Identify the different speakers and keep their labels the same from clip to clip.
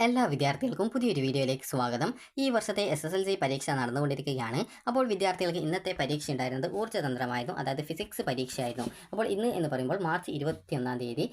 Speaker 1: എല്ലാ വിദ്യാർത്ഥികൾക്കും പുതിയൊരു വീഡിയോയിലേക്ക് സ്വാഗതം. ഈ വർഷത്തെ എസ് എസ് എൽ സി പരീക്ഷ നടന്നുകൊണ്ടിരിക്കുകയാണ്. അപ്പോൾ വിദ്യാർത്ഥികൾക്ക് ഇന്നത്തെ പരീക്ഷ ഉണ്ടായിരുന്നത് ഊർജതന്ത്രമായിരുന്നു അതായത് ഫിസിക്സ് പരീക്ഷയായിരുന്നു. അപ്പോൾ ഇന്ന് എന്ന് പറയുമ്പോൾ മാർച്ച് ഇരുപത്തിയൊന്നാം തീയതി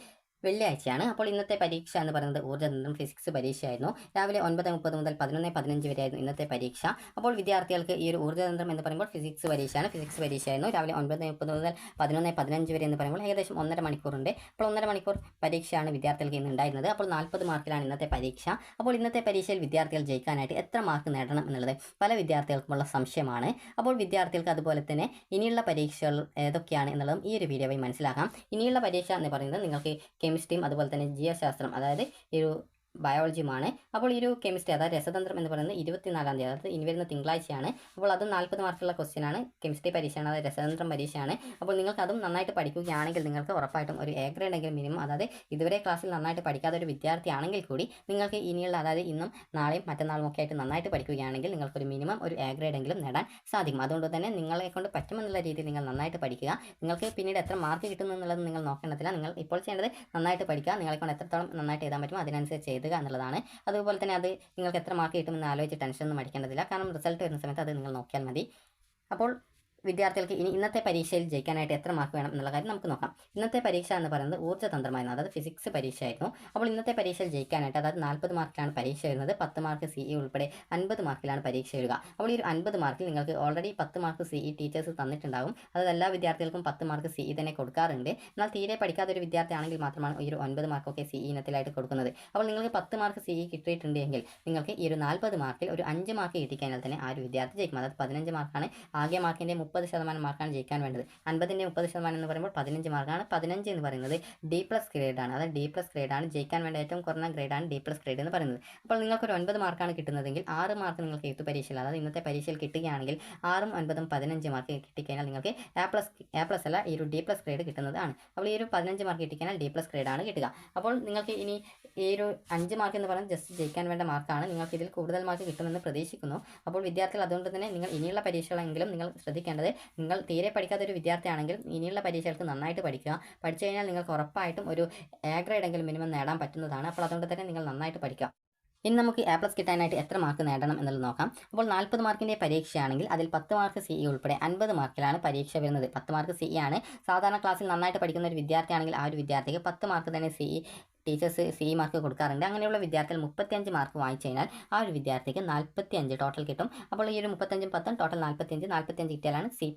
Speaker 1: വെള്ളിയാഴ്ചയാണ്. അപ്പോൾ ഇന്നത്തെ പരീക്ഷ എന്ന് പറയുന്നത് ഊർജതന്ത്രം ഫിസിക്സ് പരീക്ഷയായിരുന്നു. രാവിലെ ഒൻപത് മുപ്പത് മുതൽ പതിനൊന്ന് പതിനഞ്ച് വരെയായിരുന്നു ഇന്നത്തെ പരീക്ഷ. അപ്പോൾ വിദ്യാർത്ഥികൾക്ക് ഈ ഒരു ഊർജതന്ത്രം എന്ന് പറയുമ്പോൾ ഫിസിക്സ് പരീക്ഷയാണ്. ഫിസിക്സ് പരീക്ഷയായിരുന്നു. രാവിലെ ഒൻപത് മുപ്പത് മുതൽ പതിനൊന്ന് പതിനഞ്ച് വരെ എന്ന് പറയുമ്പോൾ ഏകദേശം ഒന്നര മണിക്കൂറുണ്ട്. അപ്പോൾ ഒന്നര മണിക്കൂർ പരീക്ഷയാണ് വിദ്യാർത്ഥികൾക്ക് ഇന്ന് ഉണ്ടായിരുന്നത്. അപ്പോൾ നാൽപ്പത് മാർക്കിലാണ് ഇന്നത്തെ പരീക്ഷ. അപ്പോൾ ഇന്നത്തെ പരീക്ഷയിൽ വിദ്യാർത്ഥികൾ ജയിക്കാനായിട്ട് എത്ര മാർക്ക് നേടണം എന്നുള്ളത് പല വിദ്യാർത്ഥികൾക്കുമുള്ള സംശയമാണ്. അപ്പോൾ വിദ്യാർത്ഥികൾക്ക് അതുപോലെ തന്നെ ഇനിയുള്ള പരീക്ഷകൾ ഏതൊക്കെയാണ് എന്നുള്ളതും ഈ ഒരു വീഡിയോ വഴി മനസ്സിലാക്കാം. ഇനിയുള്ള പരീക്ഷ എന്ന് പറയുന്നത് നിങ്ങൾക്ക് കെമിസ്ട്രിയും അതുപോലെ തന്നെ ജീവശാസ്ത്രം അതായത് ഈ ഒരു ബയോളജിയുമാണ് അപ്പോൾ ഈ ഒരു കെമിസ്ട്രി അതായത് രസതന്ത്രം എന്ന് പറയുന്നത് ഇരുപത്തിനാലാം തീയതി അതായത് ഇനി വരുന്ന തിങ്കളാഴ്ചയാണ്. അപ്പോൾ അത് നാൽപ്പത് മാർക്കുള്ള ക്വസ്റ്റ്യൻ ആണ്. കെമിസ്ട്രി പരീക്ഷയാണ് അതായത് രസതന്ത്രം പരീക്ഷയാണ്. അപ്പോൾ നിങ്ങൾക്ക് അതും നന്നായിട്ട് പഠിക്കുകയാണെങ്കിൽ നിങ്ങൾക്ക് ഉറപ്പായിട്ടും ഒരു എ ഉണ്ടെങ്കിൽ മിനിമം അതായത് ഇതുവരെ ക്ലാസ്സിൽ നന്നായിട്ട് പഠിക്കാത്ത ഒരു വിദ്യാർത്ഥിയാണെങ്കിൽ കൂടി നിങ്ങൾക്ക് ഇനിയുള്ള അതായത് ഇന്നും നാളെയും മറ്റന്നാളും ഒക്കെ ആയിട്ട് നന്നായിട്ട് പഠിക്കുകയാണെങ്കിൽ നിങ്ങൾക്കൊരു മിനിമം ഒരു എ ഗ്രേഡ് എങ്കിലും നേടാൻ സാധിക്കും. അതുകൊണ്ട് തന്നെ നിങ്ങളെ കൊണ്ട് പറ്റുമെന്നുള്ള രീതിയിൽ നിങ്ങൾ നന്നായിട്ട് പഠിക്കുക. നിങ്ങൾക്ക് പിന്നീട് എത്ര മാർക്ക് കിട്ടുന്നു എന്നുള്ളത് നിങ്ങൾ നോക്കേണ്ടതില്ല. നിങ്ങൾ ഇപ്പോൾ ചെയ്യേണ്ടത് നന്നായിട്ട് പഠിക്കുക. നിങ്ങളെ കൊണ്ട് എത്രത്തോളം നന്നായിട്ട് എഴുതാൻ പറ്റും അതിനനുസരിച്ച് എഴുതുക എന്നുള്ളതാണ്. അതുപോലെ തന്നെ അത് നിങ്ങൾക്ക് എത്ര മാർക്ക് കിട്ടുമെന്ന് ആലോചിച്ച് ടെൻഷനൊന്നും അടിക്കേണ്ടതില്ല. കാരണം റിസൾട്ട് വരുന്ന സമയത്ത് അത് നിങ്ങൾ നോക്കിയാൽ മതി. അപ്പോൾ വിദ്യാർത്ഥികൾക്ക് ഇനി ഇന്നത്തെ പരീക്ഷയിൽ ജയിക്കാനായിട്ട് എത്ര മാർക്ക് വേണം എന്നുള്ള കാര്യം നമുക്ക് നോക്കാം. ഇന്നത്തെ പരീക്ഷ എന്ന് പറയുന്നത് ഊർജതന്ത്രമായിരുന്നു. അതായത് ഫിസിക്സ് പരീക്ഷയായിരുന്നു. അപ്പോൾ ഇന്നത്തെ പരീക്ഷയിൽ ജയിക്കാനായിട്ട് അതായത് നാൽപ്പത് മാർക്കിലാണ് പരീക്ഷ വരുന്നത്. പത്ത് മാർക്ക് സി ഇ ഉൾപ്പെടെ അൻപത് മാർക്കിലാണ് പരീക്ഷ വരിക. അപ്പോൾ ഈ ഒരു അൻപത് മാർക്കിൽ നിങ്ങൾക്ക് ഓൾറെഡി പത്ത് മാർക്ക് സി ഇ ടീച്ചേഴ്സ് തന്നിട്ടുണ്ടാകും. അതായത് എല്ലാ വിദ്യാർത്ഥികൾക്കും പത്ത് മാർക്ക് സി ഇ തന്നെ കൊടുക്കാറുണ്ട്. എന്നാൽ തീരെ പഠിക്കാത്ത ഒരു വിദ്യാർത്ഥിയാണെങ്കിൽ മാത്രമാണ് ഈ ഒരു ഒൻപത് മാർക്കൊക്കെ സി ഇ ഇനത്തിലായിട്ട് കൊടുക്കുന്നത്. അപ്പോൾ നിങ്ങൾക്ക് പത്ത് മാർക്ക് സി ഇ കിട്ടിയിട്ടുണ്ടെങ്കിൽ നിങ്ങൾക്ക് ഈ ഒരു നാൽപ്പത് മാർക്കിൽ ഒരു അഞ്ച് മാർക്ക് കിട്ടിക്കഴിഞ്ഞാൽ തന്നെ ആ ഒരു വിദ്യാർത്ഥി ജയിക്കും. അതായത് പതിനഞ്ച് മാർക്കാണ് ആകെ മാർക്കിന്റെ മുപ്പത് ശതമാനം മാർക്കാണ് ജയിക്കാൻ വേണ്ടത്. അൻപതിന്റെ മുപ്പത് ശതമാനം എന്ന് പറയുമ്പോൾ പതിനഞ്ച് മാർക്കാണ്. പതിനഞ്ച് എന്ന് പറയുന്നത് ഡി പ്ലസ് ഗ്രേഡാണ് അതായത് ഡി പ്ലസ് ഗ്രേഡാണ് ജയിക്കാൻ വേണ്ട ഏറ്റവും കുറഞ്ഞ ഗ്രേഡാണ് ഡി പ്ലസ് ഗ്രേഡ് എന്ന് പറയുന്നത്. അപ്പോൾ നിങ്ങൾക്ക് ഒരു ഒൻപത് മാർക്കാണ് കിട്ടുന്നതെങ്കിൽ ആറ് മാർക്ക് നിങ്ങൾക്ക് എഴുത്ത് പരീക്ഷയിൽ അതായത് ഇന്നത്തെ പരീക്ഷയിൽ കിട്ടുകയാണെങ്കിൽ ആറും ഒൻപതും പതിനഞ്ച് മാർക്ക് കിട്ടിക്കഴിഞ്ഞാൽ നിങ്ങൾക്ക് എ പ്ലസ് എ പ്ലസ് അല്ല ഈ ഒരു ഡി പ്ലസ് ഗ്രേഡ് കിട്ടുന്നതാണ്. അപ്പോൾ ഈ ഒരു പതിനഞ്ച് മാർക്ക് കിട്ടിക്കഴിഞ്ഞാൽ ഡി പ്ലസ് ഗ്രേഡാണ് കിട്ടുക. അപ്പോൾ നിങ്ങൾക്ക് ഇനി ഈ ഒരു അഞ്ച് മാർക്ക് എന്ന് പറയുന്നത് ജസ്റ്റ് ജയിക്കാൻ വേണ്ട മാർക്കാണ് നിങ്ങൾക്ക് ഇതിൽ കൂടുതൽ മാർക്ക് കിട്ടുമെന്ന് പ്രതീക്ഷിക്കുന്നു. അപ്പോൾ വിദ്യാർത്ഥികൾ അതുകൊണ്ട് തന്നെ നിങ്ങൾ ഇനിയുള്ള പരീക്ഷകളെങ്കിലും നിങ്ങൾ ശ്രദ്ധിക്കേണ്ടത് നിങ്ങൾ തീരെ പഠിക്കാത്തൊരു വിദ്യാർത്ഥിയാണെങ്കിൽ ഇനിയുള്ള പരീക്ഷകൾക്ക് നന്നായിട്ട് പഠിക്കുക. പഠിച്ചു കഴിഞ്ഞാൽ നിങ്ങൾക്ക് ഉറപ്പായിട്ടും ഒരു എ ഗ്രേഡ് എങ്കിലും മിനിമം നേടാൻ പറ്റുന്നതാണ്. അപ്പോൾ അതുകൊണ്ട് തന്നെ നിങ്ങൾ നന്നായിട്ട് പഠിക്കുക. ഇനി നമുക്ക് എ പ്ലസ് കിട്ടാനായിട്ട് എത്ര മാർക്ക് നേടണം എന്നുള്ളത് നോക്കാം. അപ്പോൾ നാൽപ്പത് മാർക്കിന്റെ പരീക്ഷയാണെങ്കിൽ അതിൽ പത്ത് മാർക്ക് സി ഇ ഉൾപ്പെടെ അൻപത് മാർക്കിലാണ് പരീക്ഷ വരുന്നത്. പത്ത് മാർക്ക് സി ഇ ആണ്. സാധാരണ ക്ലാസ്സിൽ നന്നായിട്ട് പഠിക്കുന്ന ഒരു വിദ്യാർത്ഥിയാണെങ്കിൽ ആ ഒരു വിദ്യാർത്ഥിക്ക് പത്ത് മാർക്ക് തന്നെ C E teachers C mark കൊടുക്കാറുണ്ട്. അങ്ങനെയുള്ള വിദ്യാർത്ഥികൾ മുപ്പത്തിയഞ്ച് മാർക്ക് വാങ്ങിച്ചു കഴിഞ്ഞാൽ ആ ഒരു വിദ്യാർത്ഥിക്ക് നാൽപ്പത്തി അഞ്ച് ടോട്ടൽ കിട്ടും. അപ്പോൾ ഈ ഒരു മുപ്പത്തഞ്ചും പത്തും ടോട്ടൽ നാൽപ്പത്തിയഞ്ച് നാൽപ്പത്തിയഞ്ച് കിട്ടിയാലാണ് സി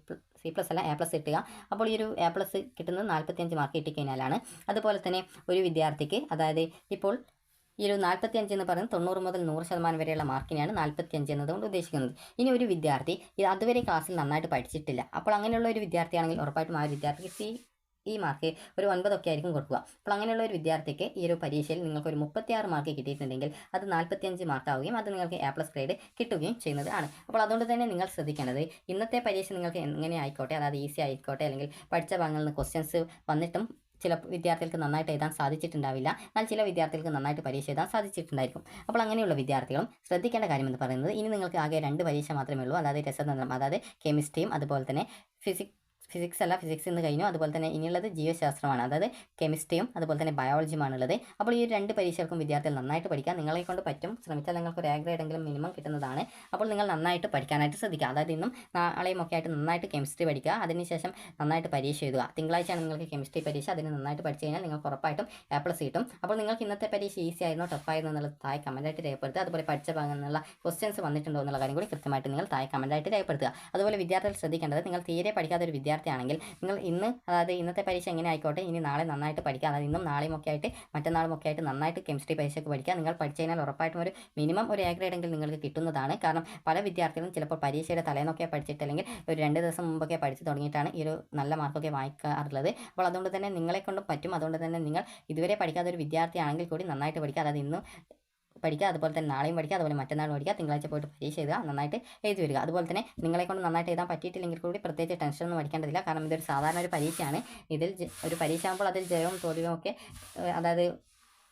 Speaker 1: സി പ്ലസ് അല്ല എ പ്ലസ് കിട്ടുക. അപ്പോൾ ഈ ഒരു എ പ്ലസ് കിട്ടുന്നത് നാൽപ്പത്തിയഞ്ച് മാർക്ക് കിട്ടിക്കഴിഞ്ഞാലാണ് അതുപോലെ തന്നെ ഒരു വിദ്യാർത്ഥിക്ക് അതായത് ഇപ്പോൾ ഈ ഒരു നാൽപ്പത്തി അഞ്ച് എന്ന് പറയുന്നത് തൊണ്ണൂറ് മുതൽ നൂറ് ശതമാനം വരെയുള്ള മാർക്കിനെയാണ് നാൽപ്പത്തി അഞ്ച് എന്നതുകൊണ്ട് ഉദ്ദേശിക്കുന്നത്. ഇനി ഒരു വിദ്യാർത്ഥി ഇത് അതുവരെ ക്ലാസ്സിൽ നന്നായിട്ട് പഠിച്ചിട്ടില്ല. അപ്പോൾ അങ്ങനെയുള്ള ഒരു വിദ്യാർത്ഥിയാണെങ്കിൽ ഉറപ്പായിട്ടും ആ വിദ്യാർത്ഥിക്ക് സി ഈ മാർക്ക് ഒരു ഒൻപതൊക്കെ ആയിരിക്കും കൊടുക്കുക. അപ്പോൾ അങ്ങനെയുള്ള ഒരു വിദ്യാർത്ഥിക്ക് ഈ ഒരു പരീക്ഷയിൽ നിങ്ങൾക്ക് ഒരു മുപ്പത്തിയാറ് മാർക്ക് കിട്ടിയിട്ടുണ്ടെങ്കിൽ അത് നാൽപ്പത്തിയഞ്ച് മാർക്ക് ആവുകയും അത് നിങ്ങൾക്ക് എ പ്ലസ് ഗ്രേഡ് കിട്ടുകയും ചെയ്യുന്നതാണ് അപ്പോൾ അതുകൊണ്ട് തന്നെ നിങ്ങൾ ശ്രദ്ധിക്കേണ്ടത് ഇന്നത്തെ പരീക്ഷ നിങ്ങൾക്ക് എങ്ങനെ ആയിക്കോട്ടെ അതായത് ഈസി ആയിക്കോട്ടെ അല്ലെങ്കിൽ പഠിച്ച ഭാഗങ്ങളിൽ നിന്ന് ക്വസ്റ്റ്യൻസ് വന്നിട്ടും ചില വിദ്യാർത്ഥികൾക്ക് നന്നായിട്ട് എഴുതാൻ സാധിച്ചിട്ടുണ്ടാവില്ല. എന്നാൽ ചില വിദ്യാർത്ഥികൾക്ക് നന്നായിട്ട് പരീക്ഷ എഴുതാൻ സാധിച്ചിട്ടുണ്ടായിരിക്കും. അപ്പോൾ അങ്ങനെയുള്ള വിദ്യാർത്ഥികളും ശ്രദ്ധിക്കേണ്ട കാര്യം എന്ന് പറയുന്നത് ഇനി നിങ്ങൾക്ക് ആകെ രണ്ട് പരീക്ഷ മാത്രമേ ഉള്ളൂ. അതായത് രസതന്ത്രം അതായത് കെമിസ്ട്രിയും അതുപോലെ തന്നെ ഫിസിക്സ് ഫിസിക്സ് അല്ല ഫിസിക്സ് എന്ന് കഴിഞ്ഞു. അതുപോലെ തന്നെ ഇനിയുള്ളത് ജീവശാസ്ത്രമാണ്. അതായത് കെമിസ്ട്രിയും അതുപോലെ തന്നെ ബയോളജിയുമാണ് ഉള്ളത്. അപ്പോൾ ഈ രണ്ട് പരീക്ഷകൾക്കും വിദ്യാർത്ഥികൾ നന്നായിട്ട് പഠിക്കാം നിങ്ങളെ കൊണ്ട് പറ്റും. ശ്രമിച്ചാൽ നിങ്ങൾക്ക് ഒരു ഗ്രേഡ് എങ്കിലും മിനിമം കിട്ടുന്നതാണ്. അപ്പോൾ നിങ്ങൾ നന്നായിട്ട് പഠിക്കാനായിട്ട് ശ്രദ്ധിക്കുക. അതായത് ഇന്നും നാളെയും ഒക്കെ ആയിട്ട് നന്നായിട്ട് കെമിസ്ട്രി പഠിക്കുക. അതിനുശേഷം നന്നായിട്ട് പരീക്ഷ എഴുതുക. തിങ്കളാഴ്ചയാണ് നിങ്ങൾക്ക് കെമിസ്ട്രി പരീക്ഷ. അതിന് നന്നായിട്ട് പഠിച്ചു കഴിഞ്ഞാൽ നിങ്ങൾക്ക് ഉറപ്പായിട്ടും എ പ്ലസ് കിട്ടും. അപ്പോൾ നിങ്ങൾക്ക് ഇന്നത്തെ പരീക്ഷ ഈസി ആയിരുന്നോ? ടഫ് ആയിരുന്നോ? എന്നുള്ളത് താഴെ കമന്റായിട്ട് രേഖപ്പെടുത്തുക. അതുപോലെ പഠിച്ച ഭാഗം എന്നുള്ള ക്വസ്റ്റ്യൻസ് വന്നിട്ടുണ്ടോ? എന്നുള്ള കാര്യം കൂടി കൃത്യമായിട്ട് നിങ്ങൾ താഴെ കമന്റായിട്ട് രേഖപ്പെടുത്തുക. അതുപോലെ വിദ്യാർത്ഥികൾ ശ്രദ്ധിക്കേണ്ടത് നിങ്ങൾ തീരെ പഠിക്കാത്ത ഒരു വിദ്യാർത്ഥിയാണെങ്കിൽ നിങ്ങൾ ഇന്ന് അതായത് ഇന്നത്തെ പരീക്ഷ എങ്ങനെ ആയിക്കോട്ടെ ഇനി നാളെ നന്നായിട്ട് പഠിക്കുക. അതായത് ഇന്നും നാളെയും ഒക്കെ ആയിട്ട് മറ്റന്നാളും ഒക്കെ ആയിട്ട് നന്നായിട്ട് കെമിസ്ട്രി പരീക്ഷയ്ക്ക് പഠിക്കുക. നിങ്ങൾ പഠിച്ചു കഴിഞ്ഞാൽ ഉറപ്പായിട്ടും ഒരു മിനിമം ഒരു എ ഗ്രേഡ് എങ്കിലും നിങ്ങൾക്ക് കിട്ടുന്നതാണ്. കാരണം പല വിദ്യാർത്ഥികളും ചിലപ്പോൾ പരീക്ഷയുടെ തലേന്നൊക്കെ പഠിച്ചിട്ട് അല്ലെങ്കിൽ ഒരു രണ്ട് ദിവസം മുമ്പൊക്കെ പഠിച്ചു തുടങ്ങിയിട്ടാണ് ഈ ഒരു നല്ല മാർക്കൊക്കെ വാങ്ങിക്കാറുള്ളത്. അപ്പോൾ അതുകൊണ്ട് തന്നെ നിങ്ങളെ കൊണ്ടും പറ്റും. അതുകൊണ്ട് തന്നെ നിങ്ങൾ ഇതുവരെ പഠിക്കാത്ത ഒരു വിദ്യാർത്ഥിയാണെങ്കിൽ കൂടി നന്നായിട്ട് പഠിക്കുക. അതായത് ഇന്ന് പഠിക്കുക അതുപോലെ തന്നെ നാളെയും പഠിക്കുക അതുപോലെ മറ്റന്നാളും പഠിക്കുക തിങ്കളാഴ്ച പോയിട്ട് പരീക്ഷ എഴുതുക നന്നായിട്ട് എഴുതി വരിക. അതുപോലെ തന്നെ നിങ്ങളെ കൊണ്ട് നന്നായിട്ട് എഴുതാൻ പറ്റിയിട്ടില്ലെങ്കിൽ കൂടി പ്രത്യേകിച്ച് ടെൻഷൻ ഒന്നും അടിക്കേണ്ടതില്ല. കാരണം ഇതൊരു സാധാരണ ഒരു പരീക്ഷയാണ്. ഇതിൽ ഒരു പരീക്ഷ ആകുമ്പോൾ അതിൽ ജയവും തോൽവിയും ഒക്കെ അതായത്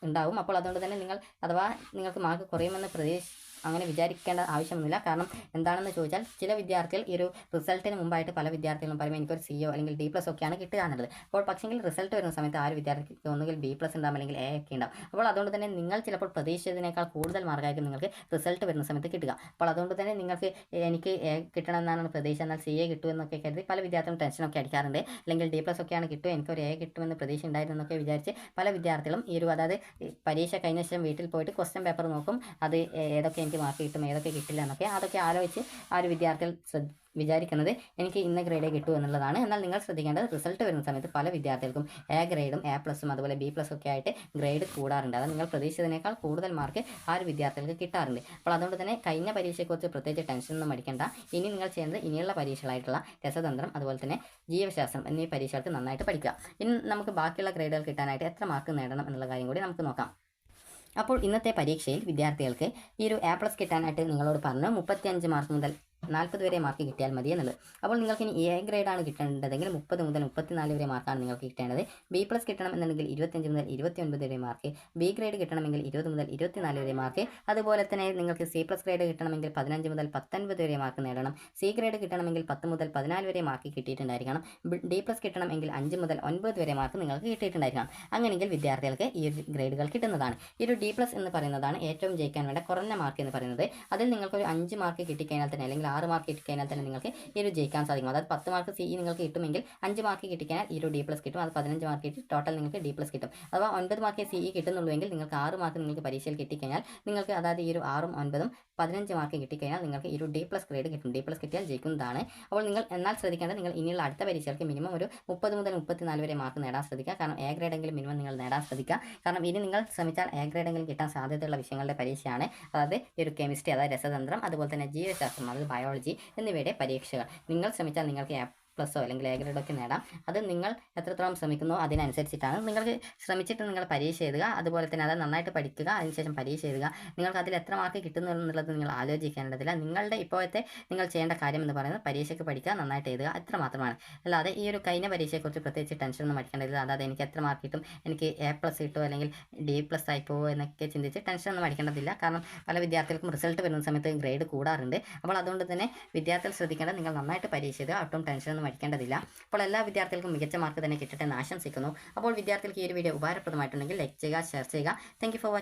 Speaker 1: ഉണ്ടാവും. അപ്പോൾ അതുകൊണ്ട് തന്നെ നിങ്ങൾ അഥവാ നിങ്ങൾക്ക് മാർക്ക് കുറയുമെന്ന് പ്രതീക്ഷ അങ്ങനെ വിചാരിക്കേണ്ട ആവശ്യമൊന്നുമില്ല. കാരണം എന്താണെന്ന് ചോദിച്ചാൽ ചില വിദ്യാർത്ഥികൾ ഈ ഒരു റിസൾട്ടിന് മുമ്പായിട്ട് പല വിദ്യാർത്ഥികളും പറയുമ്പോൾ എനിക്കൊരു സിഒ അല്ലെങ്കിൽ ഡി പ്ലസ് ഒക്കെയാണ് കിട്ടുക എന്നുള്ളത്. അപ്പോൾ പക്ഷെങ്കിൽ റിസൾട്ട് വരുന്ന സമയത്ത് ആ ഒരു വിദ്യാർത്ഥിക്ക് ഒന്നുകിൽ ബി പ്ലസ് ഉണ്ടാകും അല്ലെങ്കിൽ എ ഒക്കെ ഉണ്ടാവും. അപ്പോൾ അതുകൊണ്ട് തന്നെ നിങ്ങൾ ചിലപ്പോൾ പ്രതീക്ഷിച്ചതിനേക്കാൾ കൂടുതൽ മാർക്കായിരിക്കും നിങ്ങൾക്ക് റിസൾട്ട് വരുന്ന സമയത്ത് കിട്ടുക. അപ്പോൾ അതുകൊണ്ട് തന്നെ നിങ്ങൾക്ക് എനിക്ക് എ കിട്ടണമെന്നാണ് പ്രതീക്ഷ. എന്നാൽ സി എ കിട്ടുമെന്നൊക്കെ കരുതി പല വിദ്യാർത്ഥികളും ടെൻഷനൊക്കെ അടിക്കാറുണ്ട്. അല്ലെങ്കിൽ ഡി പ്ലസ് ഒക്കെയാണ് കിട്ടും എനിക്കൊരു എ കിട്ടുമെന്ന് പ്രതീക്ഷ ഉണ്ടായിരുന്നൊക്കെ വിചാരിച്ച് പല വിദ്യാർത്ഥികളും ഈ ഒരു അതായത് പരീക്ഷ കഴിഞ്ഞ ശേഷം വീട്ടിൽ പോയിട്ട് ക്വസ്റ്റ്യൻ പേപ്പർ നോക്കും. അത് ഏതൊക്കെ എനിക്ക് മാർക്ക് കിട്ടും ഏതൊക്കെ കിട്ടില്ല എന്നൊക്കെ അതൊക്കെ ആലോചിച്ച് ആ ഒരു വിദ്യാർത്ഥികൾ വിചാരിക്കുന്നത് എനിക്ക് ഇന്ന ഗ്രേഡേ കിട്ടൂ എന്നുള്ളതാണ്. എന്നാൽ നിങ്ങൾ ശ്രദ്ധിക്കേണ്ടത് റിസൾട്ട് വരുന്ന സമയത്ത് പല വിദ്യാർത്ഥികൾക്കും എ ഗ്രേഡും എ പ്ലസും അതുപോലെ ബി പ്ലസ് ഒക്കെ ആയിട്ട് ഗ്രേഡ് കൂടാറുണ്ട്. അത് നിങ്ങൾ പ്രതീക്ഷിച്ചതിനേക്കാൾ കൂടുതൽ മാർക്ക് ആ ഒരു വിദ്യാർത്ഥികൾക്ക് കിട്ടാറുണ്ട്. അപ്പോൾ അതുകൊണ്ട് തന്നെ കഴിഞ്ഞ പരീക്ഷയെക്കുറിച്ച് പ്രത്യേകിച്ച് ടെൻഷനൊന്നും അടിക്കേണ്ട. ഇനി നിങ്ങൾ ചെയ്യുന്നത് ഇനിയുള്ള പരീക്ഷകളായിട്ടുള്ള രസതന്ത്രം അതുപോലെ തന്നെ ജീവശാസ്ത്രം എന്നീ പരീക്ഷകൾക്ക് നന്നായിട്ട് പഠിക്കുക. ഇനി നമുക്ക് ബാക്കിയുള്ള ഗ്രേഡുകൾ കിട്ടാനായിട്ട് എത്ര മാർക്ക് നേടണം എന്നുള്ള കാര്യം കൂടി നമുക്ക് നോക്കാം. അപ്പോൾ ഇന്നത്തെ പരീക്ഷയിൽ വിദ്യാർത്ഥികൾക്ക് ഈ ഒരു എ പ്ലസ് കിട്ടാനായിട്ട് നിങ്ങളോട് പറഞ്ഞു. മുപ്പത്തിയഞ്ച് മാർക്ക് മുതൽ നാൽപ്പത് വരെ മാർക്ക് കിട്ടിയാൽ മതി എന്നുള്ളത്. അപ്പോൾ നിങ്ങൾക്ക് ഇനി എ ഗ്രേഡാണ് കിട്ടേണ്ടതെങ്കിൽ മുപ്പത് മുതൽ മുപ്പത്തിനാല് വരെ മാർക്കാണ് നിങ്ങൾക്ക് കിട്ടേണ്ടത്. ബി പ്ലസ് കിട്ടണം എന്നുണ്ടെങ്കിൽ ഇരുപത്തഞ്ച് മുതൽ ഇരുപത്തിയൊൻപത് വരെ മാർക്ക് ബി ഗ്രേഡ് കിട്ടണമെങ്കിൽ ഇരുപത് മുതൽ ഇരുപത്തിനാല് വരെ മാർക്ക് അതുപോലെ തന്നെ നിങ്ങൾക്ക് സി പ്ലസ് ഗ്രേഡ് കിട്ടണമെങ്കിൽ പതിനഞ്ച് മുതൽ പത്തൊൻപത് വരെ മാർക്ക് നേടണം. സി ഗ്രേഡ് കിട്ടണമെങ്കിൽ പത്ത് മുതൽ പതിനാല് വരെ മാർക്ക് കിട്ടിയിട്ടുണ്ടായിരിക്കണം. ഡി പ്ലസ് കിട്ടണമെങ്കിൽ അഞ്ച് മുതൽ ഒൻപത് വരെ മാർക്ക് നിങ്ങൾക്ക് കിട്ടിയിട്ടുണ്ടായിരിക്കണം. അങ്ങനെയെങ്കിൽ വിദ്യാർത്ഥികൾക്ക് ഈ ഒരു ഗ്രേഡുകൾ കിട്ടുന്നതാണ്. ഈ ഒരു ഡി പ്ലസ് എന്ന് പറയുന്നതാണ് ഏറ്റവും ജയിക്കാൻ വേണ്ട കുറഞ്ഞ മാർക്ക് എന്ന് പറയുന്നത്. അതിൽ നിങ്ങൾക്കൊരു അഞ്ച് മാർക്ക് കിട്ടിക്കഴിഞ്ഞാൽ തന്നെ അല്ലെങ്കിൽ ആറ് മാർക്ക് കിട്ടിക്കഴിഞ്ഞാൽ തന്നെ നിങ്ങൾക്ക് ഈ ഒരു ജയിക്കാൻ സാധിക്കും. അതായത് പത്ത് മാർക്ക് സി നിങ്ങൾക്ക് കിട്ടുമെങ്കിൽ അഞ്ച് മാർക്ക് കിട്ടിക്കഴിഞ്ഞാൽ ഈ ഒരു ഡി പ്ലസ് കിട്ടും. അത് പതിനഞ്ച് മാർക്ക് കിട്ടി ടോട്ടൽ നിങ്ങൾക്ക് ഡി പ്ലസ് കിട്ടും. അഥവാ ഒൻപത് മാർക്ക് സി കിട്ടുന്നുള്ളൂ എങ്കിൽ നിങ്ങൾക്ക് ആറ് മാർക്ക് നിങ്ങൾക്ക് പരീക്ഷയിൽ കിട്ടിക്കഴിഞ്ഞാൽ നിങ്ങൾക്ക് അതായത് ഈ ഒരു ആറും ഒൻപതും പതിനഞ്ച് മാർക്ക് കിട്ടിക്കഴിഞ്ഞാൽ നിങ്ങൾക്ക് ഈ ഒരു ഡി പ്ലസ് ഗ്രേഡ് കിട്ടും. ഡി പ്ലസ് കിട്ടിയാൽ ജയിക്കുന്നതാണ്. അപ്പോൾ നിങ്ങൾ എന്നാൽ ശ്രദ്ധിക്കേണ്ടത് നിങ്ങൾ ഇനിയുള്ള അടുത്ത പരീക്ഷകൾക്ക് മിനിമം ഒരു മുപ്പത് മുതൽ മുപ്പത്തിനാല് വരെ മാർക്ക് നേടാൻ ശ്രദ്ധിക്കുക. കാരണം എ ഗ്രേഡെങ്കിലും മിനിമം നിങ്ങൾ നേടാൻ ശ്രദ്ധിക്കുക. കാരണം ഇനി നിങ്ങൾ ശ്രമിച്ചാൽ എ ഗ്രേഡെങ്കിലും കിട്ടാൻ സാധ്യതയുള്ള വിഷയങ്ങളുടെ പരീക്ഷയാണ്. അതായത് ഈ ഒരു കെമിസ്ട്രി അതായത് രസതന്ത്രം അതുപോലെ തന്നെ ജീവശാസ്ത്രം അതായത് ബയോളജി എന്നിവയുടെ പരീക്ഷകൾ. നിങ്ങൾ ശ്രമിച്ചാൽ നിങ്ങൾക്ക് എ പ്ലസോ അല്ലെങ്കിൽ എ ഗ്രേഡൊക്കെ നേടാം. അത് നിങ്ങൾ എത്രത്തോളം ശ്രമിക്കുന്നു അതിനനുസരിച്ചിട്ടാണ്. നിങ്ങൾക്ക് ശ്രമിച്ചിട്ട് നിങ്ങൾ പരീക്ഷ എഴുതുക. അതുപോലെ തന്നെ അത് നന്നായിട്ട് പഠിക്കുക. അതിനുശേഷം പരീക്ഷ എഴുതുക. നിങ്ങൾക്ക് അതിൽ എത്ര മാർക്ക് കിട്ടുന്നു എന്നുള്ളത് നിങ്ങൾ ആലോചിക്കേണ്ടതില്ല. നിങ്ങളുടെ ഇപ്പോഴത്തെ നിങ്ങൾ ചെയ്യേണ്ട കാര്യം എന്ന് പറയുന്നത് പരീക്ഷയ്ക്ക് പഠിക്കുക നന്നായിട്ട് എഴുതുക. അത്ര മാത്രമാണ്. അല്ലാതെ ഈ ഒരു കഴിഞ്ഞ പരീക്ഷയെക്കുറിച്ച് പ്രത്യേകിച്ച് ടെൻഷനൊന്നും അടിക്കേണ്ടതില്ല. അതായത് എനിക്ക് എത്ര മാർക്ക് കിട്ടും? എനിക്ക് എ പ്ലസ് കിട്ടുമോ അല്ലെങ്കിൽ ഡി പ്ലസ് ആയി പോകുമോ എന്നൊക്കെ ചിന്തിച്ച് ടെൻഷനൊന്നും അടിക്കേണ്ടതില്ല. കാരണം പല വിദ്യാർത്ഥികൾക്കും റിസൾട്ട് വരുന്ന സമയത്ത് ഗ്രേഡ് കൂടാറുണ്ട്. അപ്പോൾ അതുകൊണ്ട് തന്നെ വിദ്യാർത്ഥികൾ ശ്രദ്ധിക്കേണ്ടത് നിങ്ങൾ നന്നായിട്ട് പരീക്ഷ എഴുതുക. ഒട്ടും ടെൻഷനൊന്നും അടിക്കേണ്ടതില്ല അപ്പോൾ എല്ലാ വിദ്യാർത്ഥികൾക്കും മികച്ച മാർക്ക് തന്നെ കിട്ടട്ടെ എന്ന് ആശംസിക്കുന്നു. അപ്പോൾ വിദ്യാർത്ഥികൾക്ക് ഈ ഒരു വീഡിയോ ഉപകാരപ്രദമായിട്ടുണ്ടെങ്കിൽ ലൈക്ക് ചെയ്യുക ഷെയർ ചെയ്യുക. Thank for for